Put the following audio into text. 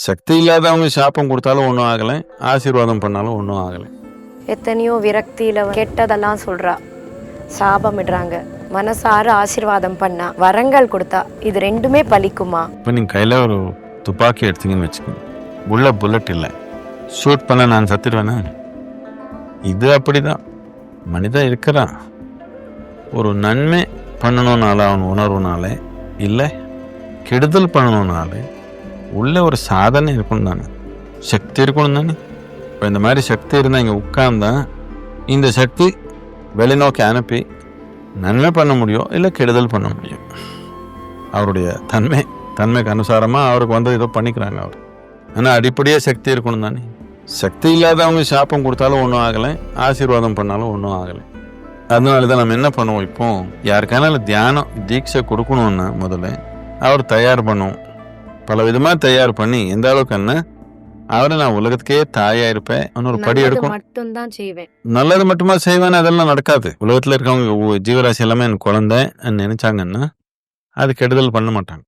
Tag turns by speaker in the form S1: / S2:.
S1: சக்தி இல்லாதவங்க சாப்பம் கொடுத்தாலும் ஒன்றும் ஆகலை. ஆசீர்வாதம் பண்ணாலும் ஒன்றும் ஆகலை.
S2: எத்தனையோ விரக்தியில கெட்டதெல்லாம் சொல்றா. சாபமிடுறாங்க. மனசார ஆசீர்வாதம் பண்ணா வரங்கள் கொடுத்தா இது ரெண்டுமே பலிக்குமா?
S1: இப்போ நீங்கள் கையில் ஒரு துப்பாக்கி எடுத்தீங்கன்னு வச்சுக்கோங்க. உள்ள புல்லட் இல்லை. ஷூட் பண்ண நான் சத்திடுவேனா? இது அப்படிதான். மனிதன் இருக்கிறான். ஒரு நன்மை பண்ணணும்னால அவன் உணர்வுனாலே இல்லை கெடுதல் பண்ணணும்னாலே உள்ளே ஒரு சாதனை இருக்கணும் தானே? சக்தி இருக்கணும் தானே? இப்போ இந்த மாதிரி சக்தி இருந்தால் இங்கே உட்கார்ந்தா இந்த சக்தி வெளிநோக்கி அனுப்பி நன்மை பண்ண முடியும் இல்லை கெடுதல் பண்ண முடியும். அவருடைய தன்மை தன்மைக்கு அனுசாரமாக அவருக்கு வந்து ஏதோ பண்ணிக்கிறாங்க அவர். ஆனால் அடிப்படையாக சக்தி இருக்கணும் தானே? சக்தி இல்லாதவங்க சாப்பம் கொடுத்தாலும் ஒன்றும் ஆகலை ஆசீர்வாதம் பண்ணாலும் ஒன்றும் ஆகலை. அதனால தான் நம்ம என்ன பண்ணுவோம் இப்போ? யாருக்கான தியானம் தீட்சை கொடுக்கணும்னா முதல்ல அவர் தயார் பண்ணுவோம். பல விதமாக தயார் பண்ணி எந்த அளவுக்கு என்ன அவரை நான் உலகத்துக்கே தாயா இருப்பேன் இன்னொரு படி எடுக்கும்.
S2: மட்டும்தான் செய்வேன்.
S1: நல்லது மட்டுமா செய்வேன்? அதெல்லாம் நடக்காது. உலகத்தில் இருக்கவங்க ஜீவராசி எல்லாமே என் குழந்தை நினைச்சாங்கன்னா அது கெடுதல் பண்ண மாட்டாங்க.